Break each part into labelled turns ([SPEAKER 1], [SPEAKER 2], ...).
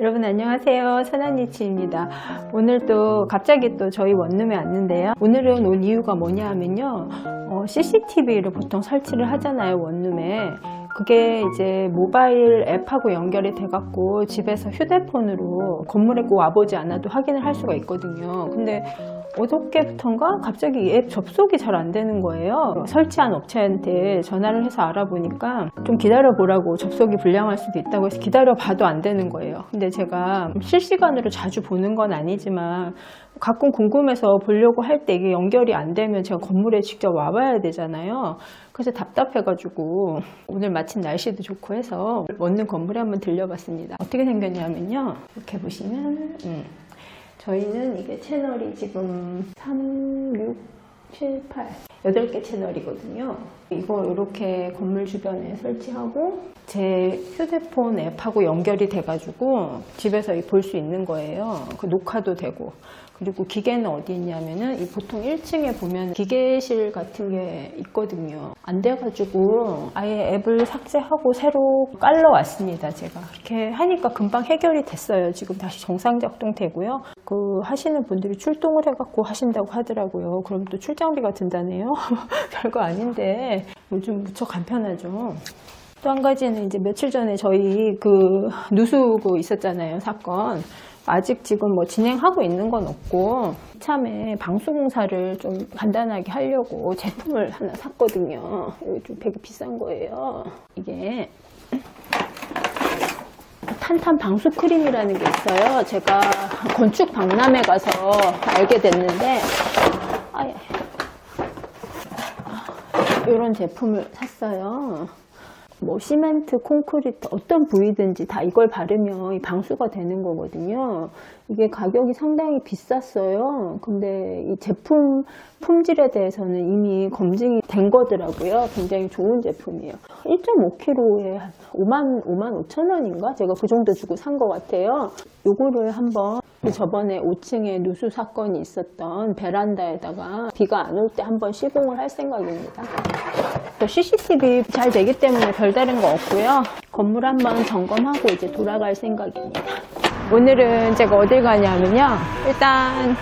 [SPEAKER 1] 여러분 안녕하세요. 선한이치입니다. 오늘 또 갑자기 또 저희 원룸에 왔는데요. 오늘은 온 이유가 뭐냐 하면요. 어, CCTV를 보통 설치를 하잖아요, 원룸에. 그게 이제 모바일 앱하고 연결이 돼 갖고 집에서 휴대폰으로 건물에 꼭 와보지 않아도 확인을 할 수가 있거든요. 근데 어저께부터인가 갑자기 이앱 접속이 잘 안 되는 거예요. 설치한 업체한테 전화를 해서 알아보니까 좀 기다려 보라고 접속이 불량할 수도 있다고 해서 기다려 봐도 안 되는 거예요. 근데 제가 실시간으로 자주 보는 건 아니지만 가끔 궁금해서 보려고 할 때 이게 연결이 안 되면 제가 건물에 직접 와봐야 되잖아요. 그래서 답답해가지고 오늘 마침 날씨도 좋고 해서 원룸 건물에 한번 들려봤습니다. 어떻게 생겼냐면요. 이렇게 보시면 음, 저희는 이게 채널이 지금 3, 6, 7, 8, 8개 채널이거든요. 이거 이렇게 건물 주변에 설치하고 제 휴대폰 앱하고 연결이 돼가지고 집에서 볼 수 있는 거예요. 그 녹화도 되고. 그리고 기계는 어디 있냐면은 이 보통 1층에 보면 기계실 같은 게 있거든요. 안 돼가지고 아예 앱을 삭제하고 새로 깔러 왔습니다. 제가 이렇게 하니까 금방 해결이 됐어요. 지금 다시 정상 작동되고요. 그 하시는 분들이 출동을 해갖고 하신다고 하더라고요. 그럼 또 출장비가 든다네요. 별거 아닌데 요즘 무척 간편하죠. 또 한 가지는 이제 며칠 전에 저희 그 누수고 있었잖아요 사건 아직 지금 뭐 진행하고 있는 건 없고 참에 방수공사를 좀 간단하게 하려고 제품을 하나 샀거든요 이거 좀 되게 비싼 거예요 이게 탄탄 방수 크림이라는 게 있어요 제가 건축 박람회 가서 알게 됐는데 이런 제품을 샀어요. 뭐 시멘트, 콘크리트 어떤 부위든지 다 이걸 바르면 이 방수가 되는 거거든요. 이게 가격이 상당히 비쌌어요. 근데 이 제품 품질에 대해서는 이미 검증이 된 거더라고요. 굉장히 좋은 제품이에요. 1.5kg에 한 5만 5만 5천 원인가? 제가 그 정도 주고 산 것 같아요. 요거를 한번 그 저번에 5층에 누수 사건이 있었던 베란다에다가 비가 안 올 때 한번 시공을 할 생각입니다. CCTV 잘 되기 때문에 별다른 거 없고요. 건물 한번 점검하고 이제 돌아갈 생각입니다. 오늘은 제가 어딜 가냐면요. 일단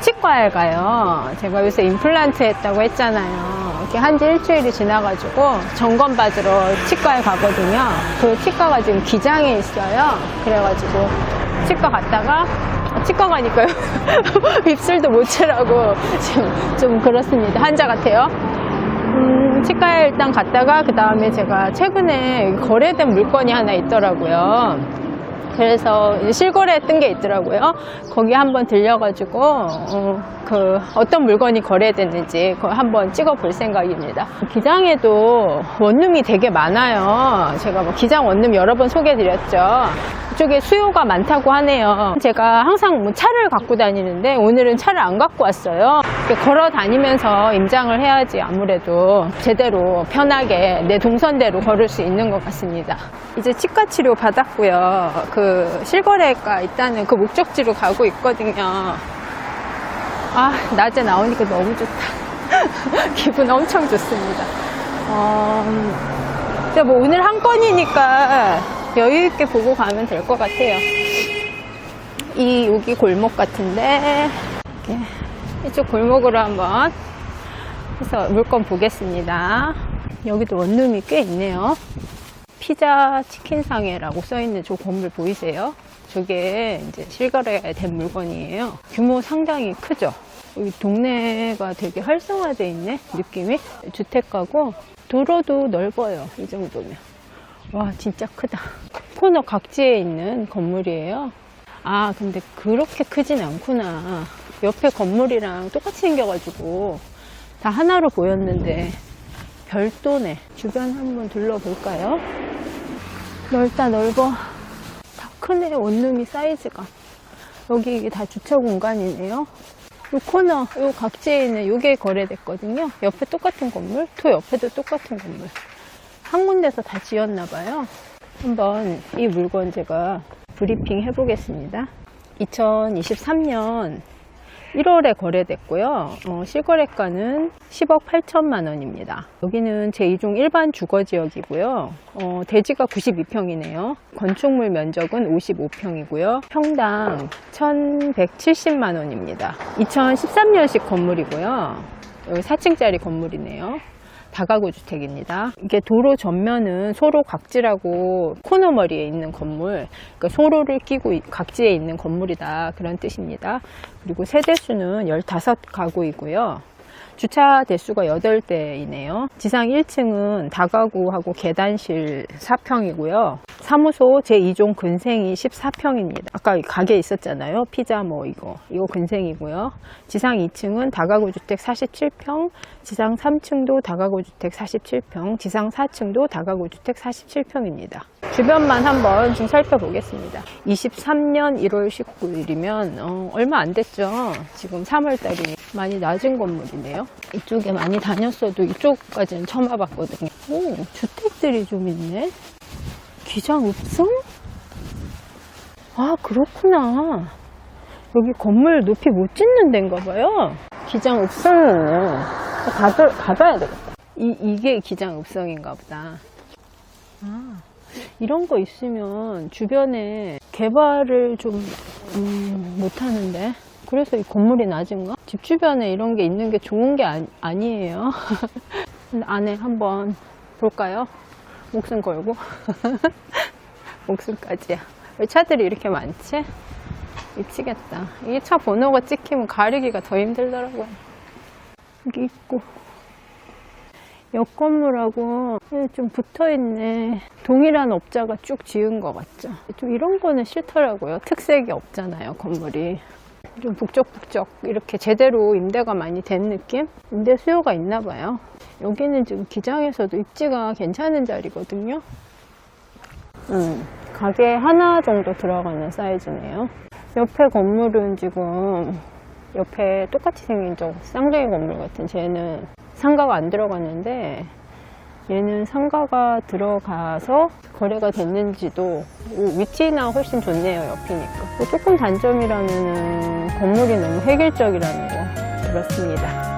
[SPEAKER 1] 치과에 가요. 제가 요새 임플란트 했다고 했잖아요. 이렇게 한 지 일주일이 지나가지고 점검 받으러 치과에 가거든요. 그 치과가 지금 기장에 있어요. 그래가지고 치과 갔다가 치과 가니까요. 입술도 못 채라고 지금 좀 그렇습니다. 환자 같아요. 음, 치과에 일단 갔다가 그 다음에 제가 최근에 거래된 물건이 하나 있더라고요. 그래서 이제 실거래 뜬게 있더라고요. 거기 한번 들려가지고 어, 그 어떤 물건이 거래됐는지 그거 한번 찍어볼 생각입니다. 기장에도 원룸이 되게 많아요. 제가 뭐 기장 원룸 여러 번 소개해드렸죠. 그쪽에 수요가 많다고 하네요. 제가 항상 뭐 차를 갖고 다니는데 오늘은 차를 안 갖고 왔어요. 걸어 다니면서 임장을 해야지 아무래도 제대로 편하게 내 동선대로 걸을 수 있는 것 같습니다. 이제 치과 치료 받았고요. 그 실거래가 있다는 그 목적지로 가고 있거든요. 아, 낮에 나오니까 너무 좋다. 기분 엄청 좋습니다. 어, 근데 뭐 오늘 한 건이니까 여유 있게 보고 가면 될 것 같아요. 이 여기 골목 같은데 이쪽 골목으로 한번 해서 물건 보겠습니다. 여기도 원룸이 꽤 있네요. 피자 치킨상해라고 써있는 저 건물 보이세요? 저게 이제 실거래된 물건이에요. 규모 상당히 크죠? 여기 동네가 되게 활성화되어 있네, 느낌이. 주택가고 도로도 넓어요, 이 정도면. 와, 진짜 크다. 코너 각지에 있는 건물이에요. 아, 근데 그렇게 크진 않구나. 옆에 건물이랑 똑같이 생겨가지고 다 하나로 보였는데 별도네. 주변 한번 둘러볼까요? 넓다 넓어. 다 크네 원룸이 사이즈가. 여기 이게 다 주차 공간이네요. 이 코너, 이 각지에 있는 요게 거래됐거든요. 옆에 똑같은 건물, 또 옆에도 똑같은 건물. 한 군데서 다 지었나 봐요. 한번 이 물건 제가 브리핑 해보겠습니다. 2023년 1월에 거래됐고요. 어, 실거래가는 10억 8천만 원입니다. 여기는 제2종 일반 주거 지역이고요. 어, 대지가 92평이네요. 건축물 면적은 55평이고요. 평당 1,170만 원입니다. 2013년식 건물이고요. 여기 4층짜리 건물이네요. 다가구 주택입니다. 이게 도로 전면은 소로 각지라고 코너머리에 있는 건물, 그러니까 소로를 끼고 이- 각지에 있는 건물이다 그런 뜻입니다. 그리고 세대수는 15가구이고요. 주차 대수가 8대이네요. 지상 1층은 다가구하고 계단실 4평이고요. 사무소 제2종 근생이 14평입니다. 아까 가게 있었잖아요. 피자 뭐 이거. 이거 근생이고요. 지상 2층은 다가구 주택 47평, 지상 3층도 다가구 주택 47평, 지상 4층도 다가구 주택 47평입니다. 주변만 한번 좀 살펴보겠습니다. 23년 1월 19일이면 어, 얼마 안 됐죠. 지금 3월 달이니 많이 낮은 건물이네요. 이쪽에 많이 다녔어도 이쪽까지는 처음 와봤거든요. 오, 주택들이 좀 있네. 기장 읍성? 아, 그렇구나. 여기 건물 높이 못 짓는 데인가 봐요. 기장 읍성이네. 가봐, 가봐야 되겠다. 이, 이게 기장 읍성인가 보다. 아, 이런 거 있으면 주변에 개발을 좀, 음, 못 하는데. 그래서 이 건물이 낮은가? 집 주변에 이런 게 있는 게 좋은 게 아니. 근데 안에 한번 볼까요? 목숨 걸고. 목숨까지야. 왜 차들이 이렇게 많지? 미치겠다. 이게 차 번호가 찍히면 가리기가 더 힘들더라고요. 여기 있고. 옆 건물하고 좀 붙어 있네. 동일한 업자가 쭉 지은 것 같죠. 좀 이런 거는 싫더라고요. 특색이 없잖아요, 건물이. 좀 북적북적 이렇게 제대로 임대가 많이 된 느낌? 임대 수요가 있나 봐요. 여기는 지금 기장에서도 입지가 괜찮은 자리거든요. 음, 가게 하나 정도 들어가는 사이즈네요. 옆에 건물은 지금 옆에 똑같이 생긴 저 쌍둥이 건물 같은 쟤는 상가가 안 들어갔는데 얘는 상가가 들어가서 거래가 됐는지도 위치나 훨씬 좋네요 옆이니까. 뭐 조금 단점이라면 건물이 너무 획일적이라는 거. 들었습니다